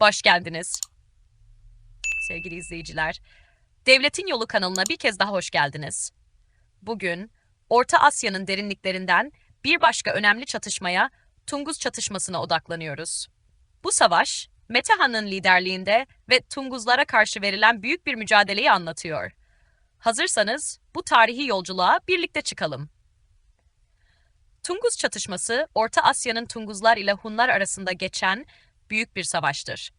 Hoş geldiniz. Sevgili izleyiciler, Devletin Yolu kanalına bir kez daha hoş geldiniz. Bugün Orta Asya'nın derinliklerinden bir başka önemli çatışmaya, Tunguz çatışmasına odaklanıyoruz. Bu savaş, Metehan'ın liderliğinde ve Tunguzlara karşı verilen büyük bir mücadeleyi anlatıyor. Hazırsanız bu tarihi yolculuğa birlikte çıkalım. Tunguz çatışması, Orta Asya'nın Tunguzlar ile Hunlar arasında geçen büyük bir savaştır.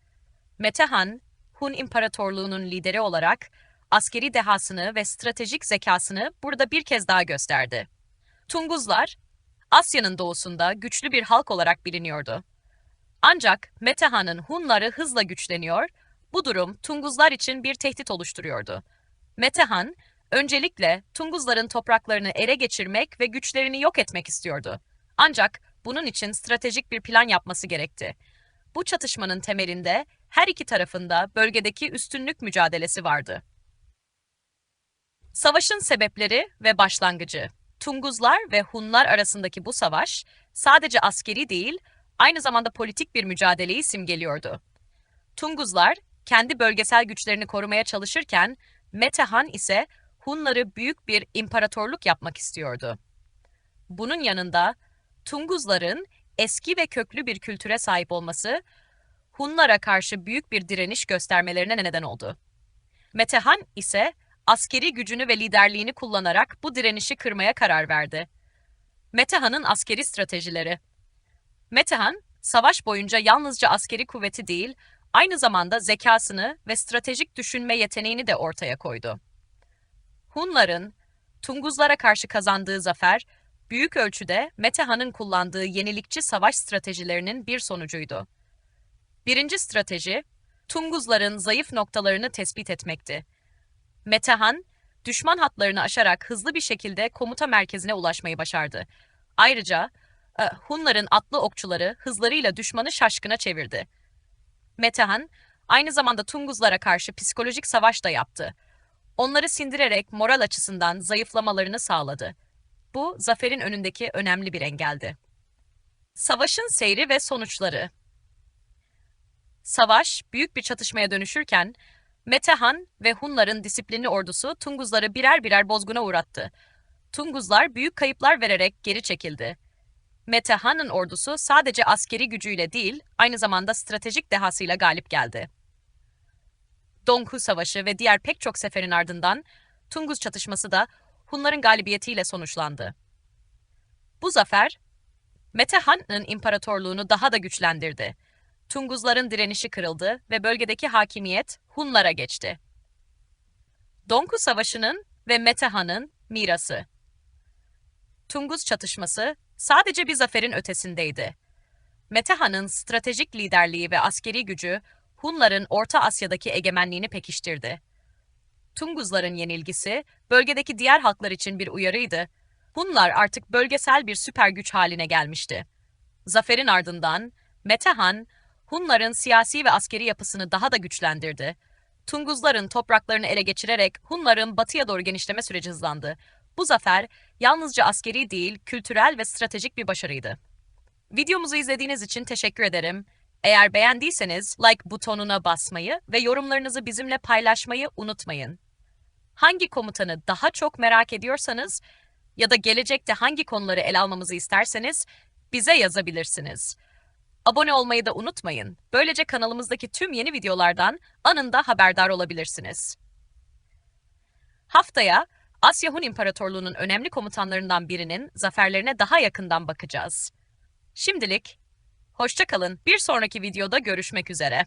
Metehan, Hun İmparatorluğu'nun lideri olarak askeri dehasını ve stratejik zekasını burada bir kez daha gösterdi. Tunguzlar, Asya'nın doğusunda güçlü bir halk olarak biliniyordu. Ancak Metehan'ın Hunları hızla güçleniyor, bu durum Tunguzlar için bir tehdit oluşturuyordu. Metehan, öncelikle Tunguzların topraklarını ele geçirmek ve güçlerini yok etmek istiyordu. Ancak bunun için stratejik bir plan yapması gerekti. Bu çatışmanın temelinde her iki tarafında bölgedeki üstünlük mücadelesi vardı. Savaşın sebepleri ve başlangıcı. Tunguzlar ve Hunlar arasındaki bu savaş sadece askeri değil, aynı zamanda politik bir mücadeleyi simgeliyordu. Tunguzlar kendi bölgesel güçlerini korumaya çalışırken Metehan ise Hunları büyük bir imparatorluk yapmak istiyordu. Bunun yanında Tunguzların eski ve köklü bir kültüre sahip olması Hunlara karşı büyük bir direniş göstermelerine neden oldu. Metehan ise askeri gücünü ve liderliğini kullanarak bu direnişi kırmaya karar verdi. Metehan'ın askeri stratejileri Metehan, savaş boyunca yalnızca askeri kuvveti değil, aynı zamanda zekasını ve stratejik düşünme yeteneğini de ortaya koydu. Hunların, Tunguzlara karşı kazandığı zafer, büyük ölçüde Metehan'ın kullandığı yenilikçi savaş stratejilerinin bir sonucuydu. Birinci strateji, Tunguzların zayıf noktalarını tespit etmekti. Metehan, düşman hatlarını aşarak hızlı bir şekilde komuta merkezine ulaşmayı başardı. Ayrıca e, Hunların atlı okçuları hızlarıyla düşmanı şaşkına çevirdi. Metehan, aynı zamanda Tunguzlara karşı psikolojik savaş da yaptı. Onları sindirerek moral açısından zayıflamalarını sağladı. Bu, zaferin önündeki önemli bir engeldi. Savaşın seyri ve sonuçları Savaş, büyük bir çatışmaya dönüşürken, Metehan ve Hunların disiplinli ordusu Tunguzları birer birer bozguna uğrattı. Tunguzlar büyük kayıplar vererek geri çekildi. Metehan'ın ordusu sadece askeri gücüyle değil, aynı zamanda stratejik dehasıyla galip geldi. Donghu Savaşı ve diğer pek çok seferin ardından Tunguz çatışması da Hunların galibiyetiyle sonuçlandı. Bu zafer, Metehan'ın imparatorluğunu daha da güçlendirdi. Tunguzların direnişi kırıldı ve bölgedeki hakimiyet Hunlara geçti. Donghu Savaşı'nın ve Metehan'ın mirası. Tunguz çatışması sadece bir zaferin ötesindeydi. Metehan'ın stratejik liderliği ve askeri gücü Hunların Orta Asya'daki egemenliğini pekiştirdi. Tunguzların yenilgisi bölgedeki diğer halklar için bir uyarıydı. Hunlar artık bölgesel bir süper güç haline gelmişti. Zaferin ardından Metehan, Hunların siyasi ve askeri yapısını daha da güçlendirdi. Tunguzların topraklarını ele geçirerek Hunların batıya doğru genişleme süreci hızlandı. Bu zafer yalnızca askeri değil, kültürel ve stratejik bir başarıydı. Videomuzu izlediğiniz için teşekkür ederim. Eğer beğendiyseniz like butonuna basmayı ve yorumlarınızı bizimle paylaşmayı unutmayın. Hangi komutanı daha çok merak ediyorsanız ya da gelecekte hangi konuları ele almamızı isterseniz bize yazabilirsiniz. Abone olmayı da unutmayın. Böylece kanalımızdaki tüm yeni videolardan anında haberdar olabilirsiniz. Haftaya Asya Hun İmparatorluğu'nun önemli komutanlarından birinin zaferlerine daha yakından bakacağız. Şimdilik hoşça kalın. Bir sonraki videoda görüşmek üzere.